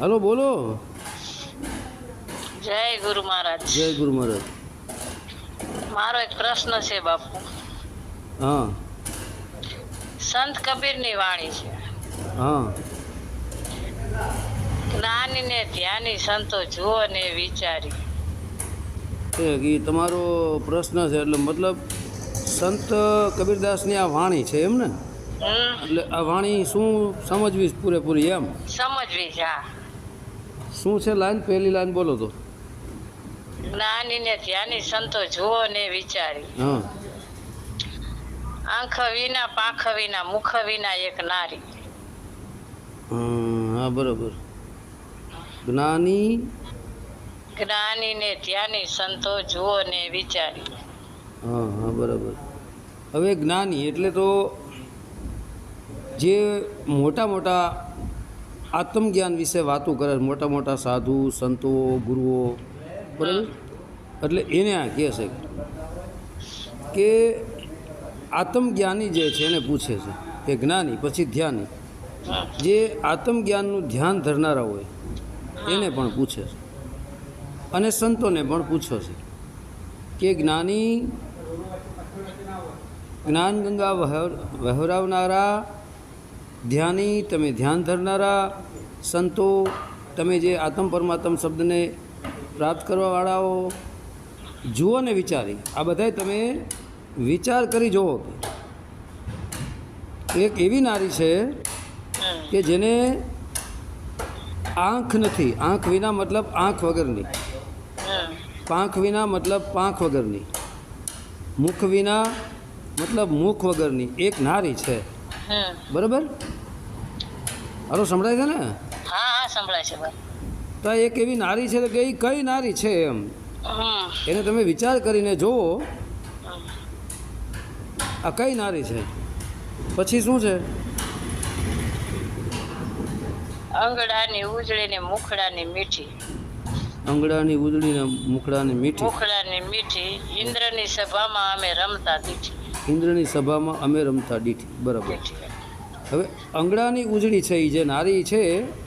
હાલો બોલો. જય ગુરુ મહારાજ. જય ગુરુ મહારાજ. મારો એક પ્રશ્ન છે બાપુ. હા. સંત કબીરની વાણી છે. હા. જ્ઞાની ને ધ્યાની સંતો જુઓ ને વિચારી. એ તમારો પ્રશ્ન છે એટલે મતલબ સંત કબીરદાસની આ વાણી છે એમ ને? એટલે આ વાણી શું સમજવી પૂરેપૂરી એમ? સમજવી છે હા. શું છે લાઈન? પહેલી લાઈન બોલો તો. જ્ઞાની ને ધ્યાની સંતો જુઓ ને વિચારી. આંખ વિના પાંખ વિના મુખ વિના એક નારી. હા બરાબર. જ્ઞાની? જ્ઞાની ને ધ્યાની સંતો જુઓ ને વિચારી. હા હા બરાબર. હવે જ્ઞાની એટલે તો જે મોટા મોટા આત્મજ્ઞાન વિશે વાતો કરે, મોટા મોટા સાધુ, સંતો, ગુરુઓ, બરાબર એટલે એને આ કહે છે કે આત્મજ્ઞાની જે છે એને પૂછે છે, કે જ્ઞાની, પછી ધ્યાની. જે આત્મજ્ઞાનનું ધ્યાન ધરનારા હોય, એને પણ પૂછે છે અને સંતોને પણ પૂછો છે કે જ્ઞાની, જ્ઞાન ગંગા વહેવ વહેવરાવનારા ધ્યાની, તમે ધ્યાન ધરનારા સંતો, તમે જે આત્મ પરમાત્મ શબ્દને પ્રાપ્ત કરવાવાળાઓ, જુઓ ને વિચારી. આ બધાય તમે વિચાર કરી જુઓ એક એવી નારી છે કે જેને આંખ નથી. આંખ વિના મતલબ આંખ વગરની. પાંખ વિના મતલબ પાંખ વગરની. મુખ વિના મતલબ મુખ વગરની. એક નારી છે. બરાબર? હાલો સંભળાય છે ને? હા હા સંભળાય છે ભાઈ. તો એક એવી નારી છે કે એ કઈ નારી છે એમ. એને તમે વિચાર કરીને જુઓ આ કઈ નારી છે? પછી શું છે? અંગડાની ઉજળીને મુખડાની મીઠી. અંગડાની ઉજળીને મુખડાની મીઠી. મુખડાની મીઠી. ઇન્દ્રની સભામાં અમે રમતા દીઠી. ઇન્દ્રની સભામાં અમે રમતા દીઠી બરાબર. હવે અંગડાની ઉજળી છે એ જે નારી છે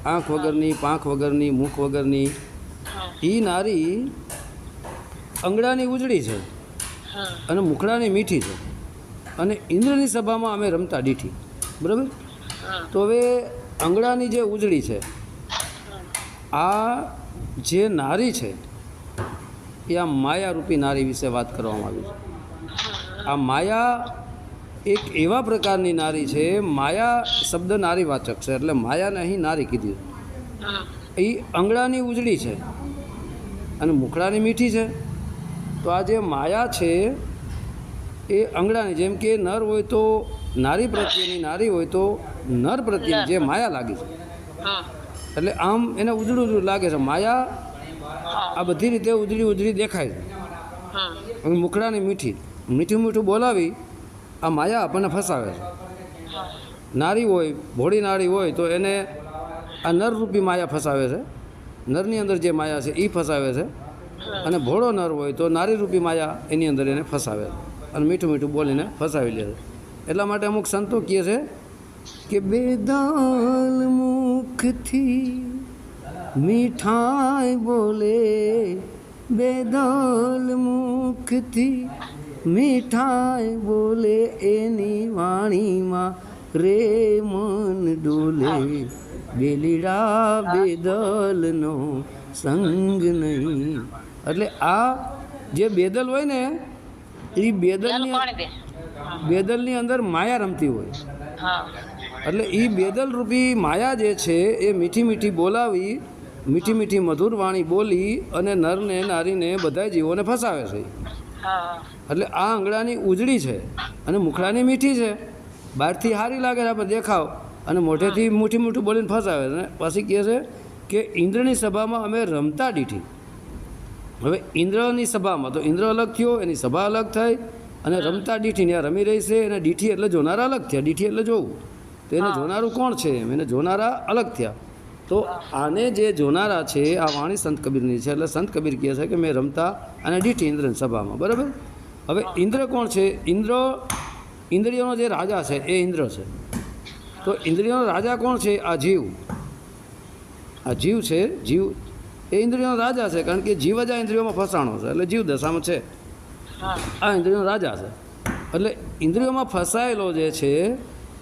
આંખ વગરની પાંખ વગરની મુખ વગરની એ નારી અંગડાની ઉજળી છે અને મુખડાની મીઠી છે. અને ઇન્દ્રની સભામાં અમે રમતા દીઠી બરાબર? તો હવે અંગડાની જે ઉજળી છે આ જે નારી છે એ આ માયારૂપી નારી વિશે વાત કરવામાં આવી છે. આ માયા એક એવા પ્રકારની નારી છે માયા શબ્દ નારીવાચક છે એટલે માયાને અહીં નારી કીધી. એ અંગડાની ઉજળી છે અને મુખડાની મીઠી છે. તો આ જે માયા છે એ અંગડાની જેમ કે નર હોય તો નારી પ્રત્યેની નારી હોય તો નર પ્રત્યેની જે માયા લાગી છે. એટલે આમ એને ઉજળું ઉજળું લાગે છે. માયા આ બધી રીતે ઉજળી ઉજળી દેખાય છે. મુખડાની મીઠી. મીઠું મીઠું બોલાવી, આ માયા આપણને ફસાવે છે. નારી હોય, ભોળી નારી હોય, તો એને આ નરરૂપી માયા ફસાવે છે. નરની અંદર જે માયા છે એ ફસાવે છે. અને ભોળો નર હોય, તો નારીરૂપી માયા એની અંદર એને ફસાવે છે. અને મીઠું મીઠું બોલીને ફસાવી લે છે. એટલા માટે અમુક સંતો કહે છે કે બેદાલ મુખથી મીઠાઈ બોલે, બેદાલ મુખથી મીઠાઈ બોલે એની વાણીમાં રે મન ડોલે. બેલીડા બેદલનો સંગ નહીં. એટલે આ જે બેદલ હોય ને એ બેદલની બેદલની અંદર માયા રમતી હોય. એટલે એ બેદલ રૂપી માયા જે છે એ મીઠી મીઠી બોલાવી મીઠી મીઠી મધુર વાણી બોલી અને નરને નારીને બધા જીવોને ફસાવે છે. એટલે આ આંગળાની ઉજળી છે અને મુખડાની મીઠી છે. બહારથી સારી લાગે છે આપણે દેખાવ. અને મોઢેથી મૂઠી મૂઠું બોલીને ફસાવે છે. અને પછી કહે છે કે ઇન્દ્રની સભામાં અમે રમતા દીઠી. હવે ઇન્દ્રની સભામાં તો ઇન્દ્ર અલગ થયો એની સભા અલગ થઈ અને રમતા દીઠી ત્યાં રમી રહી છે. અને દીઠી એટલે જોનારા અલગ થયા. દીઠી એટલે જોવું. તો એને જોનારું કોણ છે? એમ એને જોનારા અલગ થયા. તો આને જે જોનારા છે, આ વાણી સંત કબીરની છે, એટલે સંત કબીર કહે છે કે મેં રમતા અને દીઠી ઇન્દ્રની સભામાં, બરાબર? હવે ઇન્દ્ર કોણ છે? ઇન્દ્ર, ઇન્દ્રિયોનો જે રાજા છે, એ ઇન્દ્ર છે. તો ઇન્દ્રિયોનો રાજા કોણ છે? આ જીવ. આ જીવ છે, જીવ, એ ઇન્દ્રિયોનો રાજા છે, કારણ કે જીવ જ આ ઇન્દ્રિયોમાં ફસાણો છે, એટલે જીવ દશામાં છે. આ ઇન્દ્રિયોનો રાજા છે. એટલે ઇન્દ્રિયોમાં ફસાયેલો જે છે,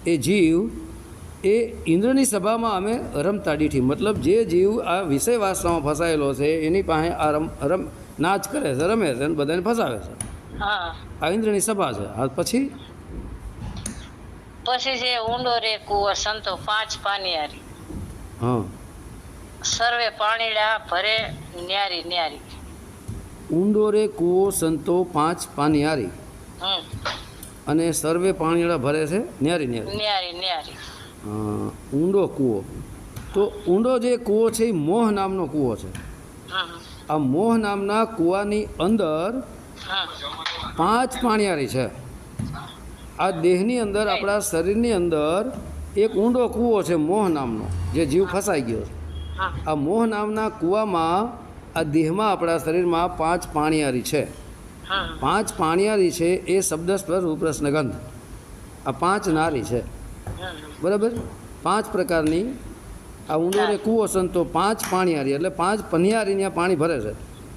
એ જીવ એ ઇન્દ્રની સભામાં અમે રમતા દીઠી મતલબ જે જીવ આ વિષય વાસનામાં ફસાયેલો છે એની પાસે આ રમ રમ નાચ કરે છે રમે છે અને બધાને ફસાવે છે. હા. આ ઇન્દ્રની સભા છે. આ પછી? પછી છે ઊંડો રે કુંવર સંતો પાંચ પાનિયારી. હા. સર્વે પાણીડા ભરે ન્યારી ન્યારી. ઊંડો રે કુવો સંતો પાંચ પાનિયારી. અને સર્વે પાણીડા ભરે છે ન્યારી ન્યારી. ન્યારી ન્યારી. ઊંડો કૂવો. તો ઊંડો જે કૂવો છે એ મોહ નામનો કૂવો છે. આ મોહ નામના કૂવાની અંદર પાંચ પાણીયારી છે. આ દેહની અંદર આપણા શરીરની અંદર એક ઊંડો કૂવો છે મોહ નામનો જે જીવ ફસાઈ ગયો છે. આ મોહ નામના કૂવામાં આ દેહમાં આપણા શરીરમાં પાંચ પાણીયારી છે. પાંચ પાણીયારી છે એ શબ્દ સ્પર્શ ઉપરસ ગંધ આ પાંચ નારી છે. બરાબર? પાંચ પ્રકારની. આ ઊંડો રે કૂવો સંતો પાંચ પાણીયારી એટલે પાંચ પનિયારી ત્યાં પાણી ભરે છે.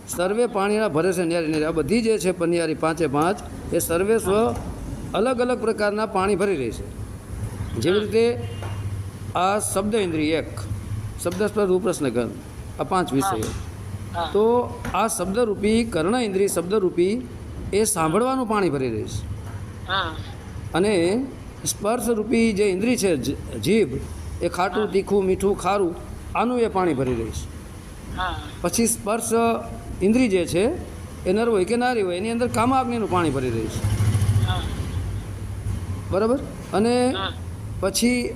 સર્વે પાણીના ભરે છે ન્યારી નેરી. આ બધી જે છે પનિયારી પાંચે પાંચ એ સર્વે સ્વ અલગ અલગ પ્રકારના પાણી ભરી રહી છે. જેવી રીતે આ શબ્દ ઇન્દ્રિય એક શબ્દ રૂપરસને ઉપરસને આ પાંચ વિષયો. તો આ શબ્દરૂપી કર્ણ ઇન્દ્રિય શબ્દરૂપી એ સાંભળવાનું પાણી ભરી રહી છે. અને સ્પર્શરૂપી જે ઇન્દ્રિય છે જીભ એ ખાટું તીખું મીઠું ખારું આનું એ પાણી ભરી રહી છે પછી સ્પર્શ ઇન્દ્રિય જે છે એ નર હોય કે નારી હોય એની અંદર કામાગ્નિનું પાણી ભરી રહી છે બરાબર? અને પછી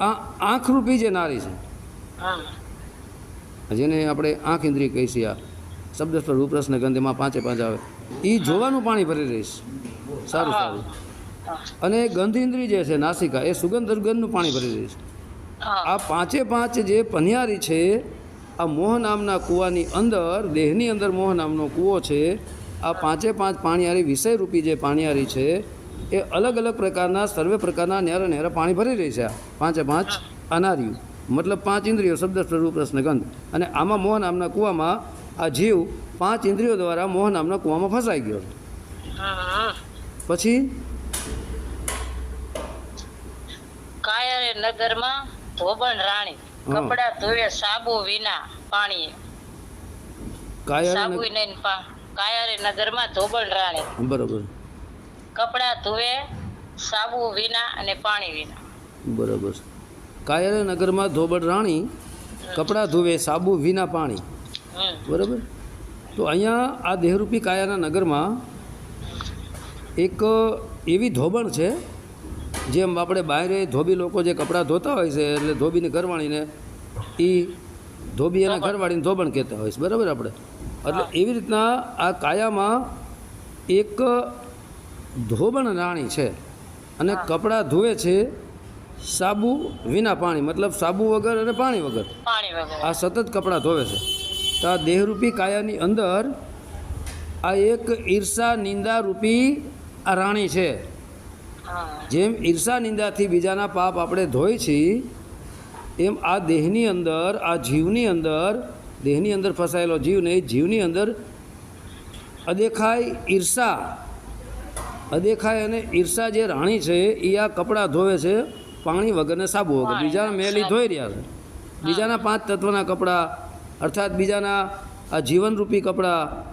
આ આંખરૂપી જે નારી છે જેને આપણે આંખ ઇન્દ્રિય કહી છીએ આ શબ્દ રૂપરસ ને ગંધ એમાં પાંચે પાંચ આવે એ જોવાનું પાણી ભરી રહીશ સારું સારું. અને ગંધ ઇન્દ્રિય જે છે નાસિકા એ સુગંધ દુર્ગંધનું પાણી ભરી રહી છે. આ પાંચે પાંચ જે પનિયારી છે આ મોહ નામના કૂવાની અંદર દેહની અંદર મોહ નામનો કૂવો છે આ પાંચે પાંચ પાણીયારી વિષયરૂપી જે પાણીયારી છે એ અલગ અલગ પ્રકારના સર્વે પ્રકારના નેરા નેરા પાણી ભરી રહી છે આ પાંચે પાંચ અનાર્યું મતલબ પાંચ ઇન્દ્રિયો શબ્દ સ્વરૂપ રસનગંધ અને આમાં મોહ નામના કૂવામાં આ જીવ પાંચ ઇન્દ્રિયો દ્વારા મોહ નામના કૂવામાં ફસાઈ ગયો પછી કાયરે નગરમાં ધોબણ રાણી. કપડા ધોવે સાબુ વિના પાણી સાબુ નહીં કાયારે નગરમાં ધોબણ રાણી. બરોબર. કપડા ધોવે સાબુ વિના અને પાણી વિના. બરાબર. કાયરે નગરમાં ધોબડ રાણી કપડાં ધોવે સાબુ વિના પાણી. બરાબર? તો અહીંયા આ દેહરૂપી કાયાના નગરમાં એક એવી ધોબણ છે જેમ આપણે બહાર ધોબી લોકો જે કપડાં ધોતા હોય છે એટલે ધોબીને ઘરવાળીને એ ધોબી અને ઘરવાળીને ધોબણ કહેતા હોય છે બરાબર આપણે? એટલે એવી રીતના આ કાયામાં એક ધોબણ રાણી છે અને કપડાં ધોવે છે સાબુ વિના પાણી મતલબ સાબુ વગર અને પાણી વગર. આ સતત કપડાં ધોવે છે. તો આ દેહરૂપી કાયાની અંદર આ એક ઈર્ષા નિંદારૂપી આ રાણી છે. જેમ ઈર્ષા નિંદાથી બીજાના પાપ આપણે ધોઈ છીએ એમ આ દેહની અંદર આ જીવની અંદર દેહની અંદર ફસાયેલો જીવ નહીં જીવની અંદર અદેખાય ઈર્ષા. અદેખાય અને ઈર્ષા જે રાણી છે એ આ કપડાં ધોવે છે પાણી વગરને સાબુ વગર. બીજાના મેલી ધોઈ રહ્યા છે. બીજાના પાંચ તત્વના કપડાં અર્થાત બીજાના આ જીવનરૂપી કપડાં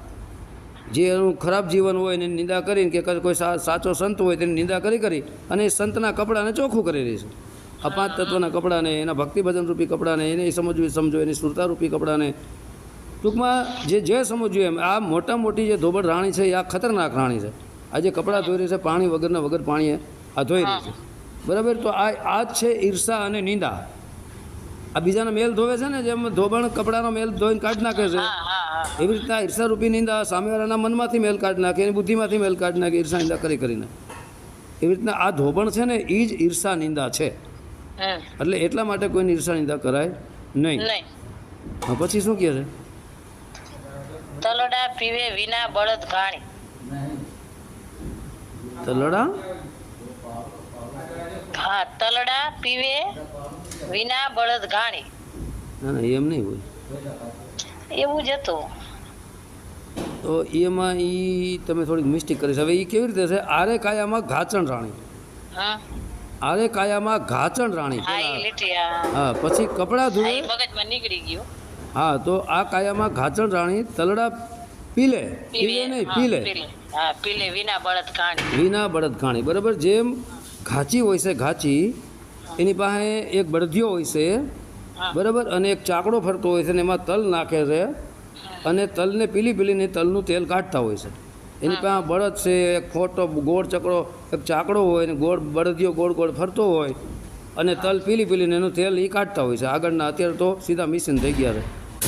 જે એનું ખરાબ જીવન હોય એની નિંદા કરીને કે કોઈ સા- સાચો સંત હોય તેની નિંદા કરી કરી અને એ સંતના કપડાને ચોખ્ખું કરી રહી છે. આ પાંચ તત્વના કપડાને એના ભક્તિ ભજનરૂપી કપડાને એને સમજવી સમજો એની સુરતારૂપી કપડાને. ટૂંકમાં જે જે સમજવું એમ આ મોટા મોટી જે ધોબડ રાણી છે એ આ ખતરનાક રાણી છે. આ જે કપડાં ધોઈ રહી છે પાણી વગરના વગર પાણીએ આ ધોઈ રહી છે. બરાબર? તો આ આ જ છે ઈર્ષા અને નિંદા. આ બીજાના મેલ ધોવે છે ને જેમ ધોબણ કપડાનો મેલ ધોઈને કાઢી નાખે છે. એવી રીતના ઈર્ષા રૂપી નિંદા સામેવાળાના મનમાંથી મેલ કાઢી નાખે એની બુદ્ધિમાંથી મેલ કાઢ નાખે ઈર્ષા નિંદા કરી કરીને. એવી રીતના આ ધોબણ છે ને એ જ ઈર્ષા નિંદા છે. એટલે એટલા માટે કોઈની ઈર્ષા નિંદા કરાય નહીં. પછી શું કહે છે? તલડા પીવે વિના બળદ ઘાણી તો લડા હા તલડા પીવે વિના બળદ ઘાણી ના એમ નહીં હોય. એવું જ હતું. તો એમાં એ તમે થોડીક મિસ્ટેક કરી હવે એ કેવી રીતે છે? આરે કાયામાં ઘાચણ રાણી. હા. આરે કાયામાં ઘાચણ રાણી. હા પછી કપડાં ધોવે. મગજમાં નીકળી ગયું. હા તો આ કાયામાં ઘાચણ રાણી તલડા પીલે. પીલે નહીં પીલે. પીલે. હા પીલે વિના બળદ ઘાણી વિના બળદ ઘાણી બરાબર જેમ ઘાચી હોય છે ઘાચી. એની પાસે એક બળદિયો હોય છે બરાબર? અને એક ચાકડો ફરતો હોય છે ને એમાં તલ નાખે છે. અને તલને પીલી પીલીને તલનું તેલ કાઢતા હોય છે. એની પાસે બળદ છે એક ખોટો ગોળ ચકડો એક ચાકડો હોય ને ગોળ બળદિયો ગોળ ગોળ ફરતો હોય. અને તલ પીલી પીલીને એનું તેલ એ કાઢતા હોય છે. આગળના અત્યારે તો સીધા મિશીન થઈ ગયા છે.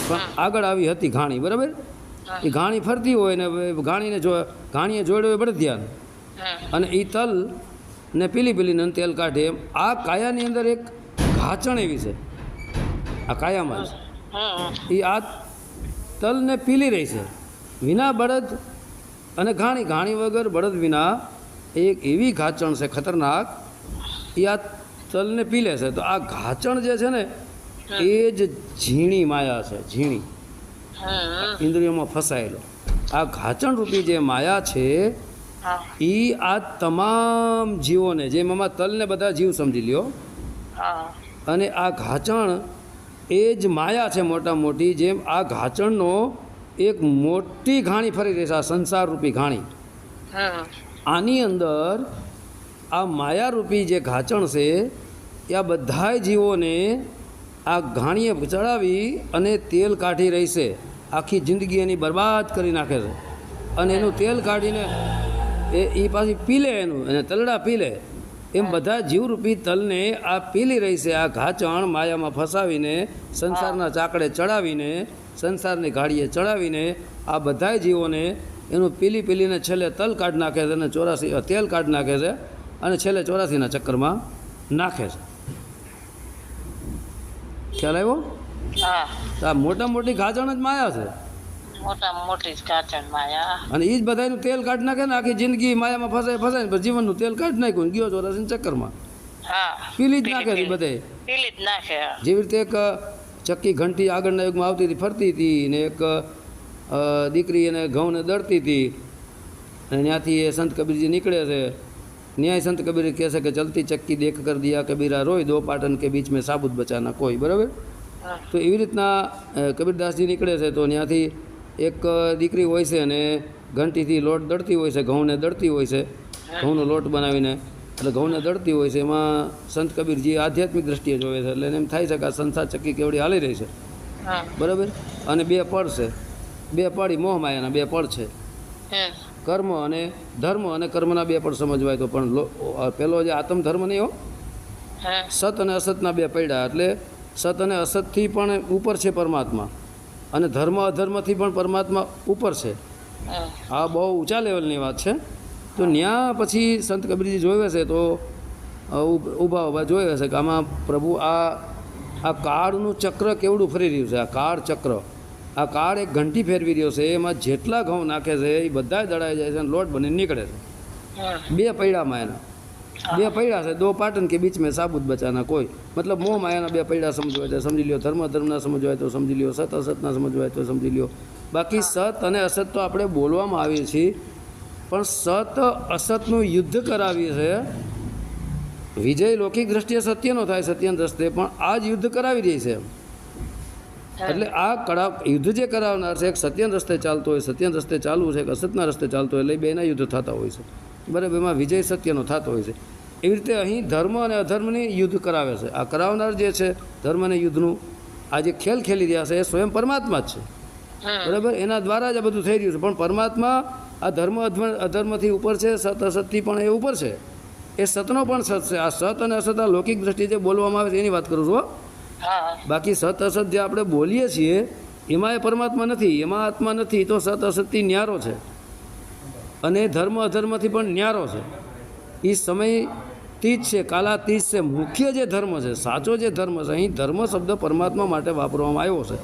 પણ આગળ આવી હતી ઘાણી બરાબર? એ ઘાણી ફરતી હોય ને ઘાણીને જો ઘાણીએ જોડ્યો હોય બળદિયાને. અને એ તલ ને પીલી પીલીને તેલ કાઢે એમ. આ કાયાની અંદર એક ઘાચણ એવી છે. આ કાયામાં છે એ આ તલને પીલી રહી છે. વિના બળદ અને ઘાણી ઘાણી વગર બળદ વિના એક એવી ઘાચણ છે ખતરનાક એ આ તલને પીલે છે. તો આ ઘાચણ જે છે ને એ જ ઝીણી માયા છે ઝીણી. ઇન્દ્રિયોમાં ફસાયેલો. આ ઘાચણ રૂપી જે માયા છે એ આ તમામ જીવોને જેમ આમાં તલને બધા જીવ સમજી લ્યો હા. અને આ ઘાચણ એ જ માયા છે મોટા મોટી જેમ આ ઘાચણનો એક મોટી ઘાણી ફરી રહી છે આ સંસારરૂપી ઘાણી. આની અંદર આ માયારૂપી જે ઘાચણ છે એ આ બધાય જીવોને આ ઘાણીએ ચડાવી અને તેલ કાઢી રહી છે. આખી જિંદગી એની બરબાદ કરી નાખે છે. અને એનું તેલ કાઢીને એ એ પાછી પીલે એનું અને તલડા પીલે. એમ બધા જીવરૂપી તલને આ પીલી રહી છે આ ઘાચણ માયામાં ફસાવીને સંસારના ચાકડે ચડાવીને સંસારની ગાડીએ ચડાવીને આ બધાય જીવોને એનું પીલી પીલીને છેલ્લે તલ કાઢી નાખે છે અને ચોરાસી તેલ કાઢી નાખે છે અને છેલ્લે ચોરાસીના ચક્કરમાં નાખે છે. ખ્યાલ આવ્યો? આ મોટા મોટી ઘાચણ જ માયા છે. મોટામાં મોટી જ કાચણ માયા અને એ જ બધાનું તેલ કાઢ નાખે ને આખી જિંદગી માયામાં ફસાય ફસાય ને જીવન જીવનનું તેલ કાઢ નાખ્યું ગયો ગયો ચોરાસીના ચક્કરમાં. હા. પીલી જ નાખે બધે પીલી. જ નાખે જેવી રીતે એક ચક્કી ઘંટી આગળના યુગમાં આવતી હતી ફરતી હતી ને એક દીકરી એને ઘઉંને દળતી હતી અને ત્યાંથી એ સંત કબીરજી નીકળે છે. ન્યાય સંત કબીર કહે છે કે ચલતી ચક્કી દેખ કર દિયા કબીરા રોય દો પાટન કે બીચ મેં સાબુત બચાના કોઈ. બરાબર? તો એવી રીતના કબીરદાસજી નીકળે છે તો ત્યાંથી એક દીકરી હોય છે અને ઘંટીથી લોટ દળતી હોય છે ઘઉંને દળતી હોય છે ઘઉંનો લોટ બનાવીને. એટલે ઘઉંને દળતી હોય છે એમાં સંત કબીરજી આધ્યાત્મિક દ્રષ્ટિએ જોવે છે એટલે એને એમ થાય છે કે આ સંસાર ચક્કી કેવડી હાલી રહી છે. બરાબર? અને બે પળ છે. બે પડ ઈ મોહમાયાના બે પળ છે. કર્મ અને ધર્મ અને કર્મના બે પળ સમજવાય તો પણ પેલો જે આત્મ ધર્મ નહીં હો? સત અને અસતના બે પૈડા એટલે સત અને અસતથી પણ ઉપર છે પરમાત્મા. અને ધર્મ અધર્મથી પણ પરમાત્મા ઉપર છે. આ બહુ ઊંચા લેવલની વાત છે. તો ત્યાં પછી સંત કબીરજી જોયું છે તો ઊભા ઊભા જોયું છે કે આમાં પ્રભુ આ આ કાળનું ચક્ર કેવડું ફરી રહ્યું છે? આ કાળ ચક્ર. આ કાળ એક ઘંટી ફેરવી રહ્યો છે. એમાં જેટલા ઘઉં નાખે છે એ બધા દળાઈ જાય છે અને લોટ બની નીકળે છે. બે પૈડામાં એના. બે પૈડા છે દો પાટન કે બીચ મેં સાબુત બચાના કોઈ. મતલબ મોહ માયાના બે પૈડા સમજવાય તો સમજી લ્યો ધર્મ ધર્મના સમજવાય તો સમજી લ્યો સત અસતના સમજવાય તો સમજી લ્યો. બાકી સત અને અસત તો આપણે બોલવામાં આવીએ છીએ પણ સત અસતનું યુદ્ધ કરાવીએ છે. વિજય લૌકિક દ્રષ્ટિએ સત્યનો થાય સત્યના રસ્તે પણ આ જ યુદ્ધ કરાવી રહી છે. એટલે આ કડા યુદ્ધ જે કરાવનાર છે એક સત્યના રસ્તે ચાલતો હોય સત્યના રસ્તે ચાલવું છે એક અસતના રસ્તે ચાલતો હોય એટલે બેના યુદ્ધ થતા હોય છે. બરાબર એમાં વિજય સત્યનો થતો હોય છે. એવી રીતે અહીં ધર્મ અને અધર્મની યુદ્ધ કરાવે છે. આ કરાવનાર જે છે ધર્મ અને યુદ્ધનું આ જે ખેલ ખેલી રહ્યા છે એ સ્વયં પરમાત્મા જ છે. બરાબર? એના દ્વારા જ આ બધું થઈ રહ્યું છે. પણ પરમાત્મા આ ધર્મ અધર્મ અધર્મથી ઉપર છે સત અસતથી પણ એ ઉપર છે. એ સતનો પણ સત છે. આ સત અને અસત આ લૌકિક દ્રષ્ટિએ જે બોલવામાં આવે છે એની વાત કરું છું હો. બાકી સત અસત જે આપણે બોલીએ છીએ એમાં એ પરમાત્મા નથી. એમાં આત્મા નથી તો સત અસતથી ન્યારો છે. અને ધર્મ અધર્મથી પણ ન્યારો છે. એ સમયથી જ છે કાલાતીત છે. મુખ્ય જે ધર્મ છે સાચો જે ધર્મ છે અહીં ધર્મ શબ્દ પરમાત્મા માટે વાપરવામાં આવ્યો છે.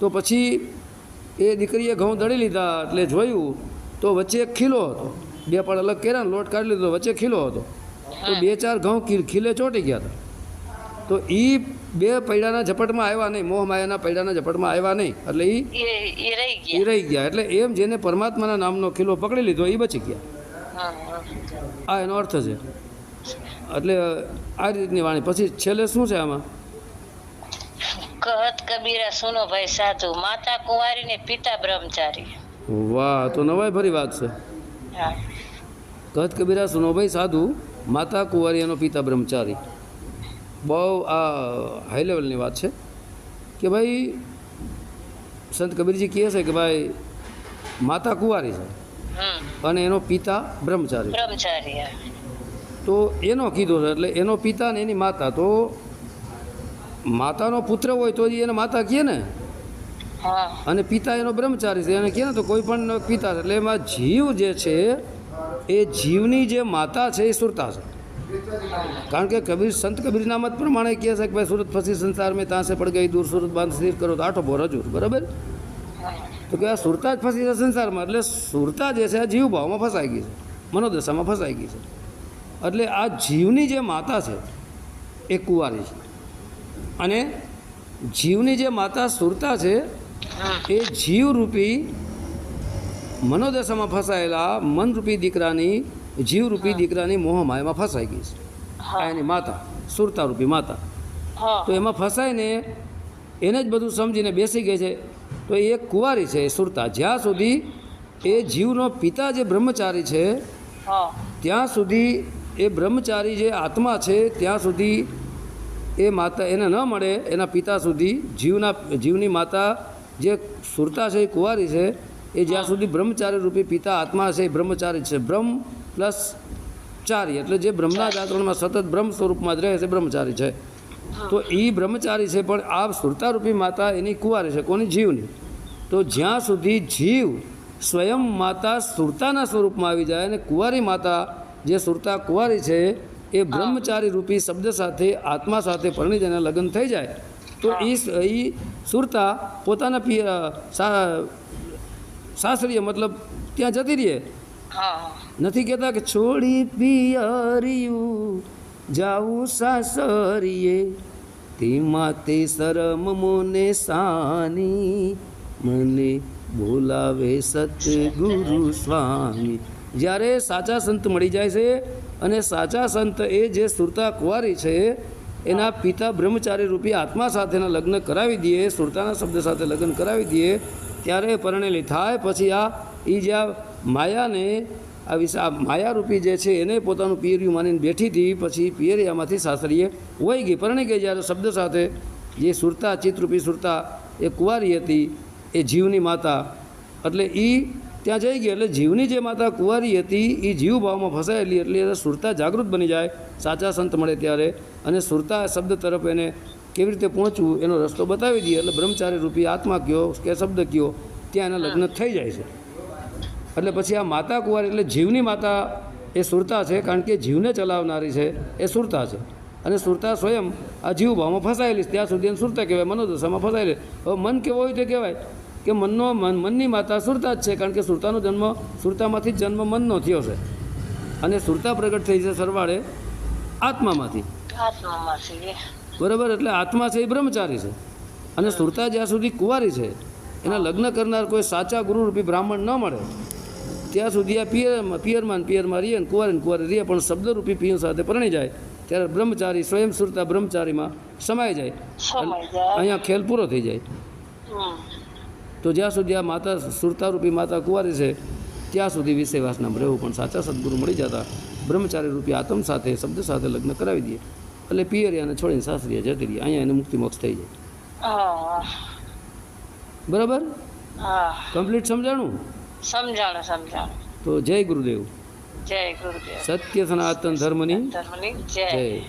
તો પછી એ દીકરીએ ઘઉં દળી લીધા એટલે જોયું તો વચ્ચે એક ખીલો હતો. બે પણ અલગ કર્યા લોટ કાઢી લીધો વચ્ચે ખીલો હતો. તો બે ચાર ઘઉં ખીલે ચોંટી ગયા હતા. તો એ બે પૈડાના ઝપટમાં આવ્યા નહીં. મોહ માયાના પૈડાના ઝપટમાં આવ્યા નહીં. એટલે એ એ રહી ગયા. એટલે એમ જેને પરમાત્માના નામનો ખીલો પકડી લીધો એ બચી ગયા. આ એનો અર્થ છે. એટલે આ રીતની વાણી. પછી છેલ્લે શું છે આમાં? કહત કબીરા સુનો ભાઈ સાધુ માતા કુંવારી ને પિતા બ્રહ્મચારી. વાહ તો નવાઈ ભરી વાત છે. કહત કબીરા સુનોભાઈ સાધુ માતા કુંવારી એનો પિતા બ્રહ્મચારી. બહુ આ હાઈ લેવલની વાત છે. કે ભાઈ સંત કબીરજી કહે છે કે ભાઈ માતા કુંવારી છે. અને એનો પિતા બ્રહ્મચારી. તો એનો કીધો છે એટલે એનો પિતા ને એની માતા. તો માતાનો પુત્ર હોય તો એને માતા કહે ને? અને પિતા એનો બ્રહ્મચારી છે એને કહે ને તો કોઈ પણ પિતા છે. એટલે એમાં જીવ જે છે એ જીવની જે માતા છે એ સુરતા છે. કારણ કે કબીર સંત કબીરના મત પ્રમાણે કહે છે કે ભાઈ સુરત ફસી સંસાર મેં ત્યાં સે પડ ગઈ, દૂર સુરત બાંધ સ્થિર કરો, તો આઠો ભોર હજુર બરાબર? તો કે આ સુરતા જ ફસી છે સંસારમાં, એટલે સુરતા જે છે આ જીવ ભાવમાં ફસાઈ ગઈ છે, મનોદશામાં ફસાઈ ગઈ છે. એટલે આ જીવની જે માતા છે, એ કુંવારી છે. અને જીવની જે માતા સુરતા છે, એ જીવરૂપી મનોદશામાં ફસાયેલા મનરૂપી દીકરાની જીવરૂપી દીકરાની મોહમાં એમાં ફસાઈ ગઈ છે. એની માતા સુરતારૂપી માતા. તો એમાં ફસાઈને એને જ બધું સમજીને બેસી ગઈ છે. તો એ એક કુંવારી છે એ સુરતા. જ્યાં સુધી એ જીવનો પિતા જે બ્રહ્મચારી છે ત્યાં સુધી એ બ્રહ્મચારી જે આત્મા છે ત્યાં સુધી એ માતા એને ન મળે એના પિતા સુધી જીવના જીવની માતા જે સુરતા છે એ કુંવારી છે એ જ્યાં સુધી બ્રહ્મચારી રૂપી પિતા આત્મા છે એ બ્રહ્મચારી છે. બ્રહ્મ પ્લસ ચારી એટલે જે બ્રહ્મના આચરણમાં સતત બ્રહ્મ સ્વરૂપમાં જ રહે છે બ્રહ્મચારી છે. તો એ બ્રહ્મચારી છે પણ આ સુરતારૂપી માતા એની કુંવારી છે કોની જીવની? તો જ્યાં સુધી જીવ સ્વયં માતા સુરતાના સ્વરૂપમાં આવી જાય અને કુંવારી માતા જે સુરતા કુંવારી છે એ બ્રહ્મચારી રૂપી શબ્દ સાથે આત્મા સાથે પરણી જઈને લગ્ન થઈ જાય તો એ સુરતા પોતાના પિય સાસરીએ મતલબ ત્યાં જતી રહીએ નથી કહેતા કે છોડી પિયરિયું જાવું સાસરીએ. તેમાં તે શરમ મોને સાની, મને બોલાવે સતગુરુ સ્વામી. જ્યારે સાચા સંત મળી જાય છે અને સાચા સંત એ જે સુરતા કુંવારી છે, એના પિતા બ્રહ્મચારી રૂપી આત્મા સાથેના લગ્ન કરાવી દઈએ, સુરતાના શબ્દ સાથે લગ્ન કરાવી દઈએ, ત્યારે પરણેલી થાય. પછી આ એ જ્યાં માયાને આ વિશે આ માયારૂપી જે છે એને પોતાનું પિયરિયું માનીને બેઠી હતી પછી પિયરિયામાંથી સાસરીએ વહી ગઈ. પરણી ગઈ જ્યારે શબ્દ સાથે જે સુરતા ચિત્રરૂપી સુરતા એ કુંવારી હતી એ જીવની માતા. એટલે એ ત્યાં જઈ ગઈ. એટલે જીવની જે માતા કુંવારી હતી એ જીવ ભાવમાં ફસાયેલી એટલે એ સુરતા જાગૃત બની જાય સાચા સંત મળે ત્યારે. અને સુરતા શબ્દ તરફ એને કેવી રીતે પહોંચવું એનો રસ્તો બતાવી દઈએ. એટલે બ્રહ્મચારી રૂપી આત્મા કયો કે શબ્દ કયો ત્યાં એના લગ્ન થઈ જાય છે. એટલે પછી આ માતા કુંવારી એટલે જીવની માતા એ સુરતા છે કારણ કે જીવને ચલાવનારી છે એ સુરતા છે. અને સુરતા સ્વયં આ જીવ ભાવમાં ફસાયેલી છે. ત્યાં સુધી એને સુરતા કહેવાય મનોદશામાં ફસાયેલી હવે મન કેવો હોય તે કહેવાય કે મનનો મન મનની માતા સુરતા જ છે કારણ કે સુરતાનો જન્મ સુરતામાંથી જ જન્મ મનનો થયો છે. અને સુરતા પ્રગટ થઈ છે સરવાળે આત્મામાંથી. આત્મામાંથી. બરાબર? એટલે આત્મા છે એ બ્રહ્મચારી છે. અને સુરતા જ્યાં સુધી કુંવારી છે એના લગ્ન કરનાર કોઈ સાચા ગુરુરૂપી બ્રાહ્મણ ન મળે ત્યાં સુધી આ પિયરમાં પિયરમાં પિયરમાં રહીએ ને કુવારે ને કુંવારી રહીએ પણ શબ્દરૂપી પિયર સાથે પરણી જાય ત્યારે બ્રહ્મચારી સ્વયં સુરતા બ્રહ્મચારીમાં સમાઈ જાય. અહીંયા ખેલ પૂરો થઈ જાય. તો જ્યાં સુધી આ માતા સુરતારૂપી માતા કુંવારી છે ત્યાં સુધી વિષયવાસના રહેવું પણ સાચા સદગુરુ મળી જતા બ્રહ્મચારી રૂપી આત્મ સાથે શબ્દ સાથે લગ્ન કરાવી દઈએ. એટલે પિયરિયાને છોડીને સાસરીએ જતી રહીએ અહીંયા એને મુક્તિ મોક્ષ થઈ જાય. બરાબર? કમ્પ્લીટ સમજાણું? સમજાણું સમજાણું. તો જય ગુરુદેવ. જય ગુરુદેવ. સત્ય સનાતન ધર્મની ધર્મની જય. જય.